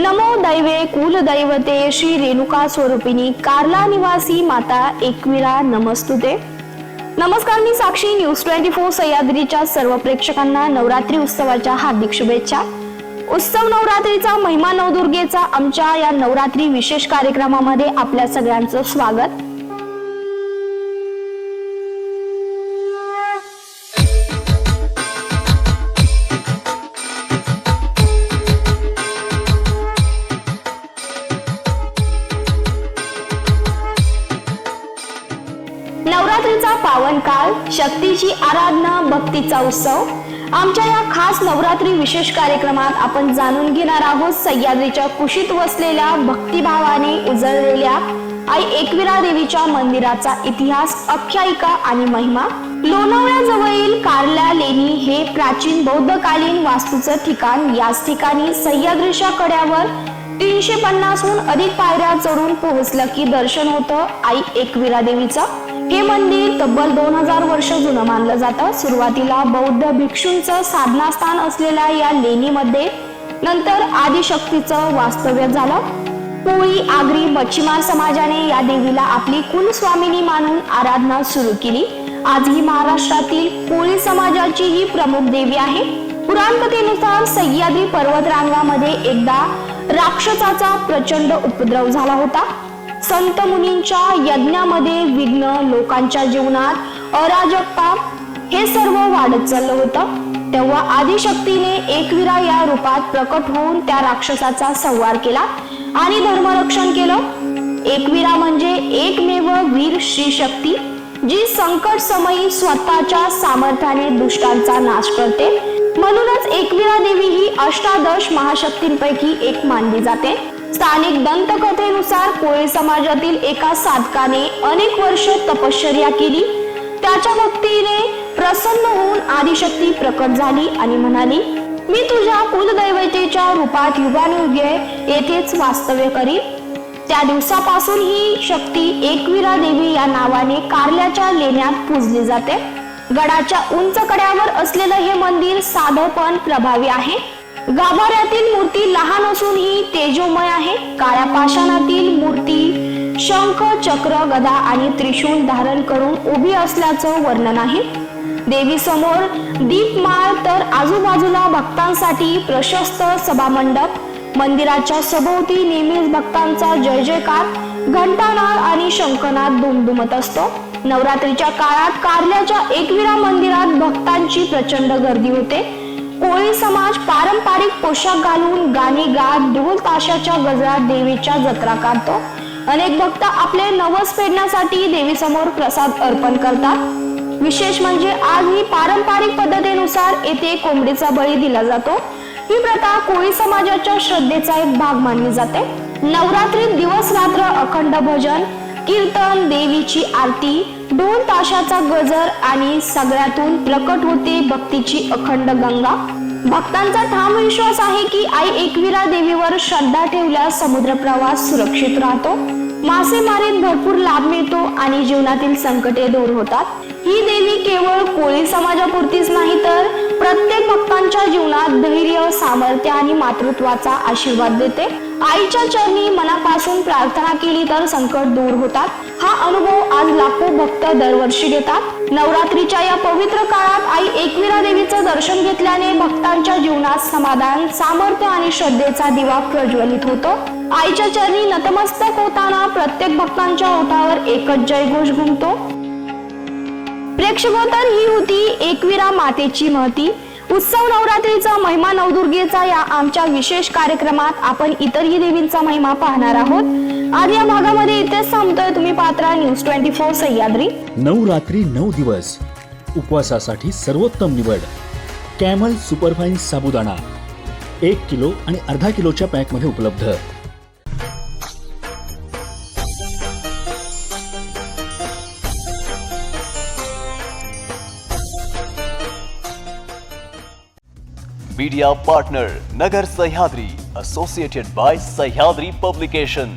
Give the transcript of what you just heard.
नमो दैवे कुलदैवते श्री रेणुका स्वरूपिणी कार्ला निवासी माता एकविरा नमस्तुते. नमस्कार मी साक्षी न्यूज ट्वेंटी फोर सह्याद्रीच्या सर्व प्रेक्षकांना नवरात्री उत्सवाच्या हार्दिक शुभेच्छा. उत्सव नवरात्रीचा महिमा नवदुर्गेचा आमच्या या नवरात्री विशेष कार्यक्रमामध्ये आपल्या सगळ्यांचं स्वागत. पावन काळ शक्तीची आराधना भक्तीचा उत्सव. आमच्या या खास नवरात्री विशेष कार्यक्रमात आपण जाणून घेणार आहोत सह्याद्रीच्या कुशीत वसलेल्या भक्तिभावाने उजळलेल्या आई एकविरा देवीच्या मंदिराचा इतिहास आख्यायिका आणि महिमा. लोणावळ्याजवळील कारल्या लेणी हे प्राचीन बौद्धकालीन वास्तूचं ठिकाण. याच ठिकाणी सह्याद्रीच्या कड्यावर तीनशे पन्नासहून अधिक पायऱ्या चढून पोहोचलं की दर्शन होतं आई एकविरा देवीचं. हे मंदिर तब्बल दोन हजार वर्ष जुनं मानलं जातं. सुरुवातीला बौद्ध भिक्षूंचं साधनास्थान असलेल्या या लेणीमध्ये नंतर आदिशक्तीचं वास्तव्य झालं. कोळी आगरी मच्छीमार समाजाने या देवीला आपली कुलस्वामिनी मानून आराधना सुरू केली. आजही महाराष्ट्रातील कोळी समाजाची ही प्रमुख देवी आहे. पुराणकथेनुसार सह्याद्री पर्वतरांगामध्ये एकदा राक्षसाचा प्रचंड उपद्रव झाला होता. संत मुनींच्या यज्ञामध्ये विघ्न लोकांच्या जीवनात अराजकता हे सर्व वाढत चाललं होतं. तेव्हा आदिशक्तीने एकविरा या रूपात प्रकट होऊन त्या राक्षसाचा संवार केला आणि धर्मरक्षण केलं. एकविरा म्हणजे एकमेव वीर श्री शक्ती जी संकट समयी स्वतःच्या सामर्थ्याने दुष्टांचा नाश करते. म्हणूनच एकविरा देवी ही अष्टादश महाशक्तींपैकी एक मानली जाते. स्थानिक दंतकथेनुसार कोळी समाजातील एका साधकाने अनेक वर्ष तपश्चर्या केली. त्याच्या भक्तीने प्रसन्न होऊन आदिशक्ती प्रकट झाली आणि म्हणाली मी तुझ्या कुलदैवतेच्या रूपात युगानुयुगे येथेच वास्तव्य करीन. त्या दिवसापासून ही शक्ती एकवीरा देवी या नावाने कारल्याच्या लेण्यात पूजली जाते. गडाच्या उंच कड्यावर असलेलं हे मंदिर साधं पण प्रभावी आहे. गाभाऱ्यातील मूर्ती लहान असून ही तेजोमय आहे. काळ्या पाषाणातील मूर्ती शंख चक्र गदा आणि त्रिशूल धारण करून उभी असल्याचं वर्णन आहे. देवी समोर दीपमाळ तर आजूबाजूला भक्तांसाठी प्रशस्त सभामंडप. मंदिराच्या सभोवती नेहमीच भक्तांचा जय जयकार घंटानाद आणि शंखनाद दुमदुमत असतो. नवरात्रीच्या काळात कारल्याच्या एकविरा मंदिरात भक्तांची प्रचंड गर्दी होते. कोळी समाज पारंपरिक पोशाख घालून गाणी गात ढोल ताशाच्या गजरात देवीच्या जत्रा काढतो. अनेक भक्त आपले नवस फेडण्यासाठी देवीसमोर प्रसाद अर्पण करतात. विशेष म्हणजे आज ही पारंपरिक पद्धतीनुसार येथे कोंबडीचा बळी दिला जातो. ही प्रथा कोळी समाजाच्या श्रद्धेचा एक भाग मानली जाते. नवरात्रीत दिवस रात्र अखंड भजन कीर्तन देवीची आरती ढोल ताशाचा गजर आणि सगळ्यातून प्रकट होते भक्तीची अखंड गंगा. भक्तांचा ठाम विश्वास आहे की आई एकविरा देवीवर श्रद्धा ठेवल्यास समुद्र प्रवास सुरक्षित राहतो. मासेमारीत भरपूर लाभ मिळतो आणि जीवनातील संकटे दूर होतात. ही देवी केवळ कोळी समाजापुरतीच नाही तर प्रत्येक भक्तांच्या जीवनात धैर्य सामर्थ्य आणि मातृत्वाचा आशीर्वाद देते. आईच्या चरणी मनापासून प्रार्थना केली तर संकट दूर होतात. हा अनुभव आज लाखो भक्त दरवर्षी घेतात. नवरात्रीच्या या पवित्र काळात आई एकविरा देवीचं दर्शन घेतल्याने भक्तांच्या जीवनात समाधान सामर्थ्य आणि श्रद्धेचा दिवा प्रज्वलित होतो. आईच्या चरणी नतमस्तक होताना प्रत्येक भक्तांच्या ओठावर एकच जयघोष घुमतो. प्रेक्षकोत्तर ही होती एकविरा मातेची महती. उत्सव नवरात्रीचा महिमा नवदुर्गेचा या आमच्या विशेष कार्यक्रमात आपण इतरही देवींचा महिमा पाहणार आहोत. आज या भागामध्ये इथेच थांबतोय तुम्ही पात्रा न्यूज ट्वेंटी फोर सह्याद्री. नऊ रात्री नऊ दिवस. उपवासासाठी सर्वोत्तम निवड. कॅमल सुपरफाईन साबुदाणा. एक किलो आणि अर्धा किलोच्या पॅकमध्ये उपलब्ध. Media partner Nagar Sahyadri, associated by Sahyadri Publication.